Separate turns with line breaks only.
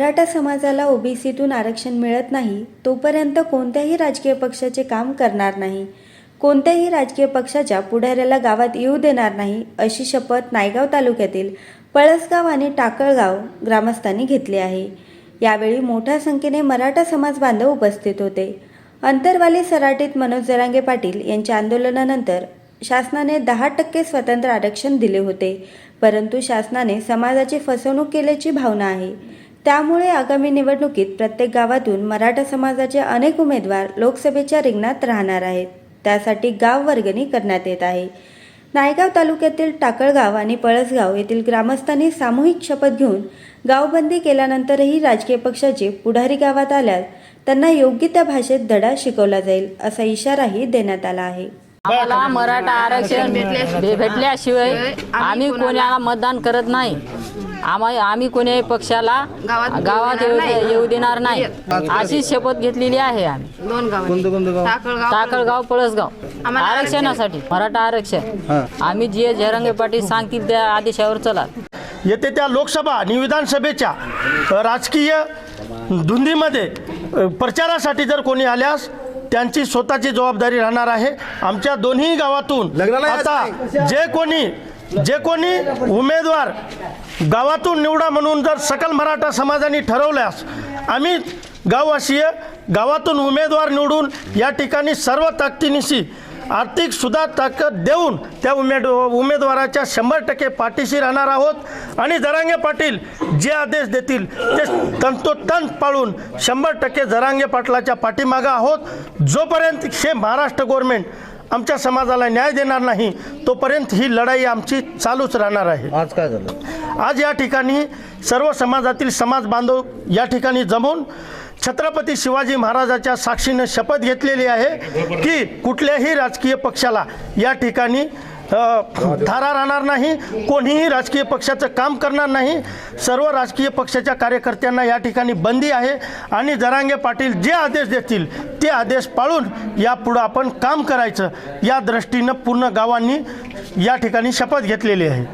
मराठा समाजाला ओबीसीतून आरक्षण मिळत नाही तोपर्यंत कोणत्याही राजकीय पक्षाचे काम करणार नाही. कोणत्याही राजकीय पक्षाच्या पुढाऱ्याला गावात येऊ देणार नाही अशी शपथ नायगाव तालुक्यातील पळसगाव आणि टाकळगाव ग्रामस्थांनी घेतली आहे. यावेळी मोठ्या संख्येने मराठा समाज बांधव उपस्थित होते. अंतरवाली सराटीत मनोज जरांगे पाटील यांच्या आंदोलनानंतर शासनाने दहा टक्के स्वतंत्र आरक्षण दिले होते परंतु शासनाने समाजाची फसवणूक केल्याची भावना आहे. त्यामुळे आगामी निवडणुकीत प्रत्येक गावातून मराठा समाजाचे अनेक उमेदवार लोकसभेच्या रिंगणात राहणार आहेत. त्यासाठी गाव वर्गणी करण्यात येत आहे. नायगाव तालुक्यातील टाकळगाव आणि पळसगाव येथील ग्रामस्थांनी सामूहिक शपथ घेऊन गावबंदी केल्यानंतरही राजकीय पक्षाचे पुढारी गावात आल्यास त्यांना योग्य त्या भाषेत धडा शिकवला जाईल असा इशाराही देण्यात आला आहे.
आम्हाला मराठा आरक्षण भेटल्याशिवाय आम्ही कोणाला मतदान करत नाही. आम्हा आम्ही कोण्याही पक्षाला
गावात
गावात
येऊ
येऊ
देणार नाही.
येऊ देणार नाही. अशी शपथ घेतलेली आहे आम्ही.
दोन गाव.
कोणतं कोणतं गाव?
टाकळगाव.
टाकळगाव पळसगाव.
आम्हाला
आरक्षणासाठी मराठा आरक्षण. आम्ही जे जरंगे पाटील सांगतील त्या आदेशावर चला.
येते त्या लोकसभा आणि विधानसभेच्या अ, राजकीय धुंदीमध्ये अ, प्रचारासाठी जर कोणी आल्यास त्यांची स्वतःची जबाबदारी राहणार आहे. आमच्या दोन्ही गावातून
लग्नाला यायचं
आता जे कोणी जे कोणी उमेदवार गावातून निवडा म्हणून जर सकल मराठा समाजाने ठरवल्यास आम्ही गाववासीय गावातून उमेदवार निवडून या ठिकाणी सर्व ताकदीनिशी आर्थिक सुद्धा ताकद देऊन त्या उमेद उमेदवाराच्या शंभर टक्के पाठीशी राहणार आहोत. आणि जरांगे पाटील जे आदेश देतील ते तंतोतंत पाळून शंभर टक्के जरांगे पाटलाच्या पाठीमागं आहोत. जोपर्यंत हे महाराष्ट्र गोरमेंट आमच्या समाजाला न्याय देणार नाही तोपर्यंत ही लढाई आमची चालूच राहणार आहे.
आज काय झालं?
आज या ठिकाणी सर्व समाजातील समाज बांधव या ठिकाणी जमून छत्रपती शिवाजी महाराजाच्या साक्षीनं शपथ घेतलेली आहे की कुठल्याही राजकीय पक्षाला या ठिकाणी थारा धारा राहणार नाही कोणीही राजकीय पक्षाचं काम करणार नाही. सर्व राजकीय पक्षाच्या कार्यकर्त्यांना या ठिकाणी बंदी आहे आणि जरांगे पाटील जे आदेश देतील ते आदेश पाळून यापुढं आपण काम करायचं. या दृष्टीनं पूर्ण गावांनी या ठिकाणी शपथ घेतलेली आहे.